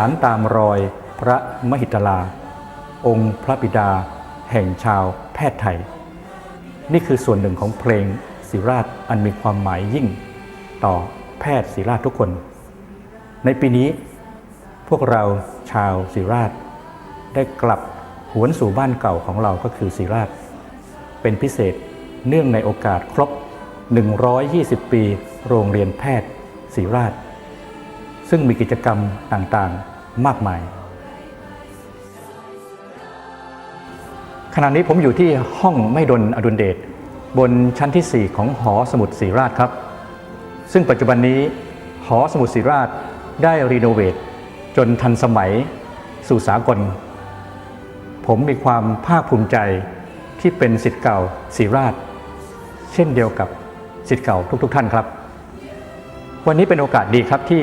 ารตามรอยพระมหิตลา องค์พระบิดา แห่งชาวแพทย์ไทย นี่คือส่วนหนึ่งของเพลงศิราชอันมีความหมายยิ่ง ต่อแพทย์ศิราชทุกคน ในปีนี้ พวกเราชาวศิราช ได้กลับหวนสู่บ้านเก่าของเราก็คือศิราช เป็นพิเศษเนื่องในโอกาสครบ 120 ปี โรงเรียนแพทย์ศิราช ซึ่งมีกิจกรรมต่างๆมากมาย ขณะนี้ผมอยู่ที่ห้องไม่ดนอดุลเดชบนชั้นที่ 4 ของหอสมุดศรีราชครับ ซึ่งปัจจุบันนี้หอสมุดศรีราชได้รีโนเวทจนทันสมัยสู่สากล ผมมีความภาคภูมิใจที่เป็นสิทธิ์เก่าศรีราช เช่นเดียวกับสิทธิ์เก่าทุกๆ ท่านครับ วันนี้เป็นโอกาสดีครับที่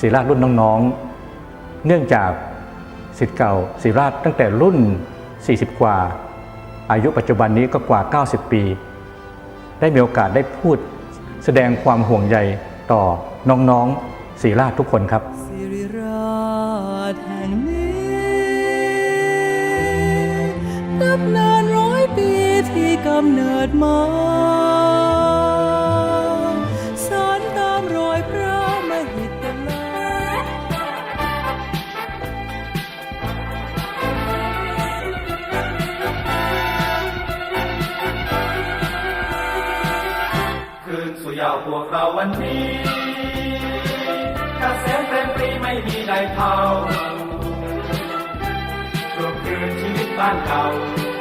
ศิริราชรุ่นน้องๆ เนื่องจากสิทธิ์เก่าศิราชตั้งแต่รุ่น 40 กว่า อายุปัจจุบันนี้ก็กว่า 90 ปี ได้มีโอกาสได้พูดแสดงความห่วงใยต่อน้องๆศิราชทุกคนครับสิริราชแห่งนี้นับนานร้อยปีที่กำเนิดมา พวกเราวันนี้กเกษมเต็มปรีไม่มีใดเท่าทวคืนชีวิตบ้านเก่า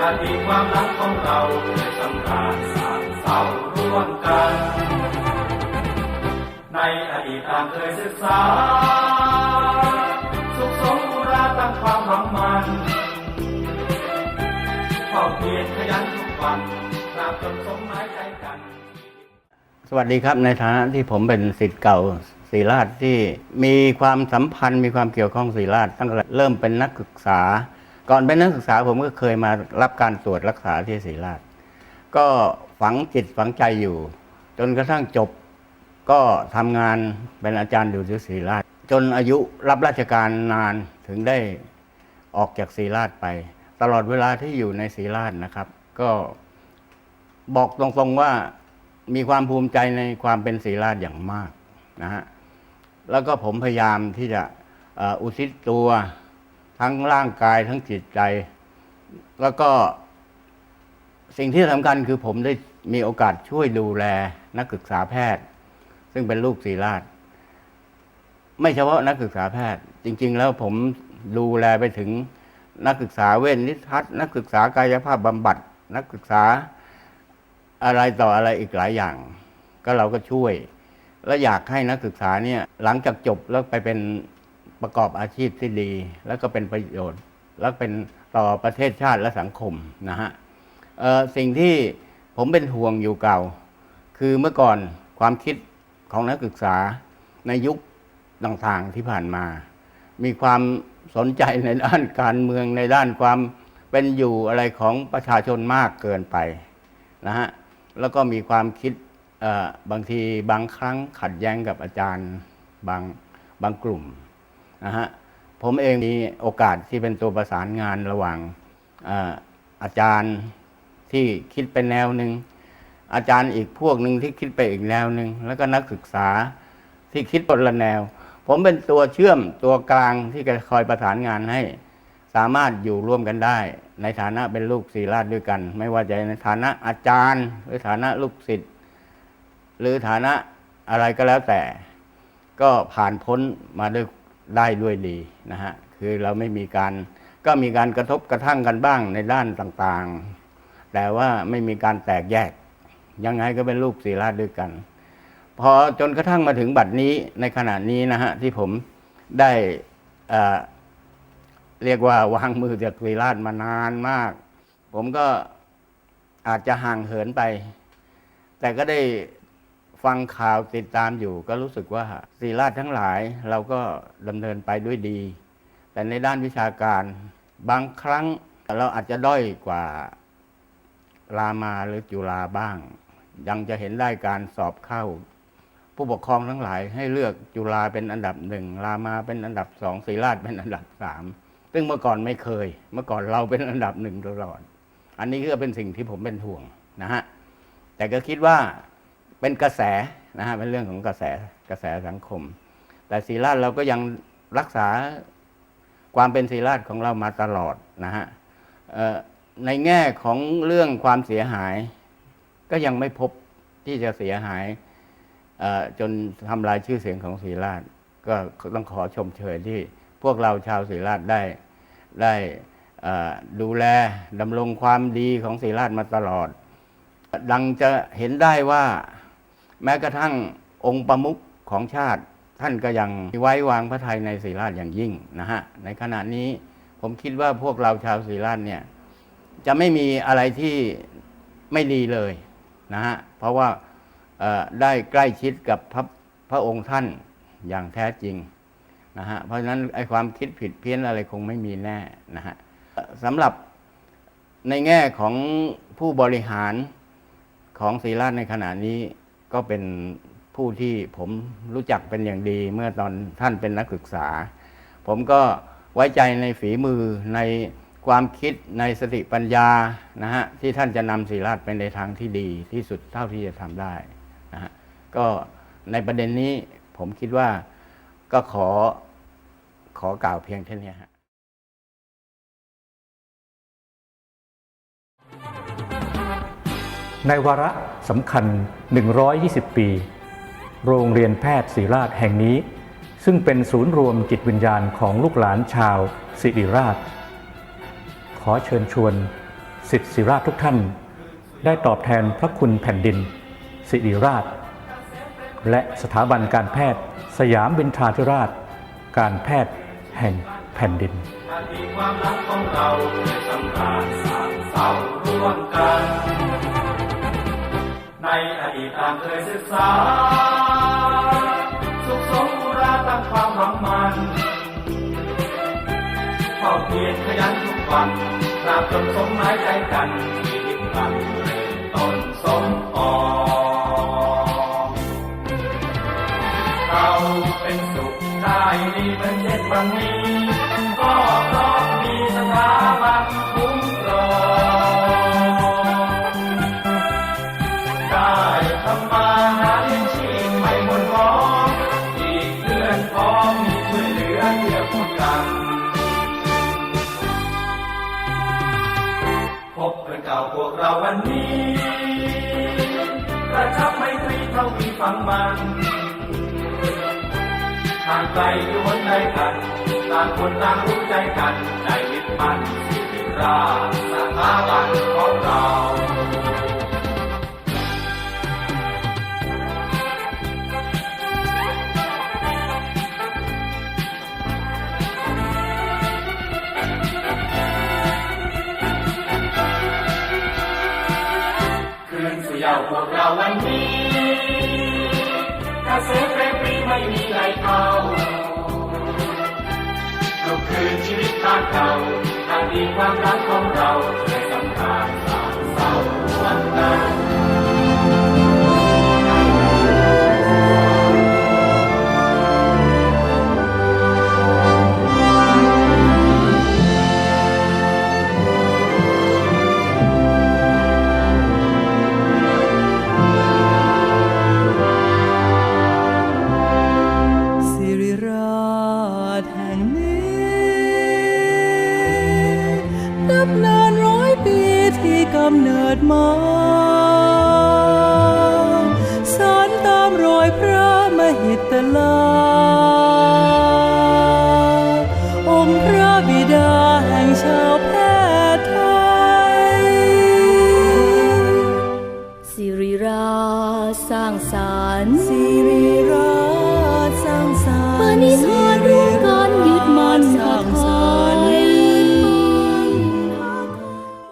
อาดีตความรักของเราได้สำราญสานเศร้าร่วมกัน ในอดีตตามเคยศึกษา สวัสดีครับในฐานะที่ผมเป็นสิทธิ์เก่าศรีราชที่มีความสัมพันธ์มีความเกี่ยวข้องศรีราชตั้งแต่เริ่มเป็นนักศึกษา ก่อนเป็นนักศึกษาผมก็เคยมารับการตรวจรักษาที่ศรีราช ก็ฝังจิตฝังใจอยู่ จนกระทั่งจบก็ทำงานเป็นอาจารย์อยู่ที่ศรีราช จนอายุรับราชการนานถึงได้ออกจากศรีราชไป ตลอดเวลาที่อยู่ในศรีราชนะครับ ก็บอกตรงๆว่า มีความภูมิใจในความเป็นศรีราชอย่างมากนะฮะแล้วก็ผมพยายามที่จะอุทิศตัวทั้งร่างกายทั้งจิตใจ แล้วก็สิ่งที่สำคัญคือผมได้มีโอกาสช่วยดูแลนักศึกษาแพทย์ ซึ่งเป็นลูกศรีราชไม่เฉพาะนักศึกษาแพทย์ จริง ๆ แล้วผมดูแลไปถึงนักศึกษาเวชนิทัศน์นักศึกษากายภาพบำบัด นักศึกษา อะไรต่ออะไรอีกหลายอย่าง ก็เราก็ช่วย และอยากให้นักศึกษาเนี่ยหลังจากจบแล้วไปเป็นประกอบอาชีพที่ดี แล้วก็เป็นประโยชน์ แล้วเป็นต่อประเทศชาติและสังคมนะฮะสิ่งที่ผมเป็นห่วงอยู่เก่า คือเมื่อก่อนความคิดของนักศึกษาในยุคต่างๆที่ผ่านมา มีความสนใจในด้านการเมืองในด้านความเป็นอยู่อะไรของประชาชนมากเกินไปนะฮะ แล้วก็มีความคิดบางทีบางครั้งขัดแย้งกับอาจารย์บางบางกลุ่มนะฮะผมเองมีโอกาสที่เป็นตัวประสานงานระหว่างอาจารย์ที่คิดเป็นแนวหนึ่งอาจารย์อีกพวกหนึ่งที่คิดไปอีกแนวหนึ่งแล้วก็นักศึกษาที่คิดคนละแนว ผมเป็นตัวเชื่อมตัวกลางที่จะคอยประสานงานให้ สามารถอยู่ร่วมกันได้ ในฐานะเป็นลูกศิราชด้วยกัน ไม่ว่าจะในฐานะอาจารย์ หรือฐานะลูกศิษย์หรือฐานะอะไรก็แล้วแต่ ก็ผ่านพ้นมาด้วยได้ด้วยดีนะฮะคือเราไม่มีการก็มีการกระทบกระทั่งกันบ้างในด้านต่างๆ แต่ว่าไม่มีการแตกแยก ยังไงก็เป็นลูกศิราชด้วยกัน พอจนกระทั่งมาถึงบัดนี้ในขณะนี้นะฮะที่ผมได้ เรียกว่าวางมือจากศิราชมานานมาก ผมก็อาจจะห่างเหินไป แต่ก็ได้ฟังข่าวติดตามอยู่ ก็รู้สึกว่าศิราชทั้งหลายเราก็ดำเนินไปด้วยดี แต่ในด้านวิชาการ บางครั้งเราอาจจะด้อยกว่ารามาหรือจุฬาบ้าง ยังจะเห็นได้การสอบเข้า ผู้ปกครองทั้งหลายให้เลือกจุฬาเป็นอันดับหนึ่งรามาเป็นอันดับสองศรีราชเป็นอันดับสาม ซึ่งเมื่อก่อนไม่เคย เมื่อก่อนเราเป็นอันดับหนึ่งตลอด อันนี้ก็เป็นสิ่งที่ผมเป็นห่วงนะฮะ แต่ก็คิดว่าเป็นกระแสนะฮะ เป็นเรื่องของกระแสกระแสสังคม แต่ศรีราชเราก็ยังรักษาความเป็นศรีราชของเรามาตลอดนะฮะในแง่ของเรื่องความเสียหาย ก็ยังไม่พบที่จะเสียหายจนทำลายชื่อเสียงของศรีราชก็ต้องขอชมเชยที่พวกเราชาวศรีราชได้ ได้ดูแลดำรงความดีของศรีราชมาตลอด ดังจะเห็นได้ว่าแม้กระทั่งองค์ประมุขของชาติ ท่านก็ยังไว้วางพระทัยในศรีราชอย่างยิ่งนะฮะในขณะนี้ผมคิดว่าพวกเราชาวศรีราชเนี่ยจะไม่มีอะไรที่ไม่ดีเลยนะฮะเพราะว่าได้ใกล้ชิดกับพระพระองค์ท่านอย่างแท้จริง นะฮะเพราะฉะนั้นไอ้ความคิดผิดเพี้ยนอะไรคงไม่มีแน่นะฮะสำหรับในแง่ของผู้บริหารของศรีราชในขณะนี้ก็เป็นผู้ที่ผมรู้จักเป็นอย่างดี เมื่อตอนท่านเป็นนักศึกษา ผมก็ไว้ใจในฝีมือในความคิดในสติปัญญานะฮะที่ท่านจะนำศรีราชไปในทางที่ดีที่สุดเท่าที่จะทำได้นะฮะก็ในประเด็นนี้ผมคิดว่าก็ขอ ขอกล่าวเพียงเท่านี้ฮะในวาระสำคัญ 120 ปี โรงเรียนแพทย์ศิริราชแห่งนี้ ซึ่งเป็นศูนย์รวมจิตวิญญาณของลูกหลานชาวศิริราช ขอเชิญชวนสิทธิศิริราชทุกท่าน ได้ตอบแทนพระคุณแผ่นดิน ศิริราช และสถาบันการแพทย์ สยามบินทราธิราช การแพทย์ แห่งแผ่นดินความรักของเราในสำราญสามเศร้าร่วมกัน ในอดีตตางเคยศึกษา สุขสมอุราตั้งความหวังมันคฝ้าเพียรขยันทุกวันตราบจนสมหมายใจกันชีวิตมันเริ่มต้นสมปอง มันนี้ก็เพราะมีสถาบันคุ้มครองได้ทำมาหาเลี้ยงชีพไม่หมดหมองอีกเพื่อนพ้องมีช่วยเหลือเพื่อผู้กันพบเพื่อนเก่าพวกเราวันนี้กระชับไมตรีเท่ามีฟังมัน ทางไกลอยู่หนใดกันต่างคนต่างรู้ใจกันในวิพันสิริราชสถาบันของเราคืนสู่เยาวพวกเราวันนี้ เกษตรเปรปรีไม่มีใครเขาลุกคืนชีวิตบ้านเก่าทาดีความรักของเราในสำคัญสามเศร้าวันนั้น พ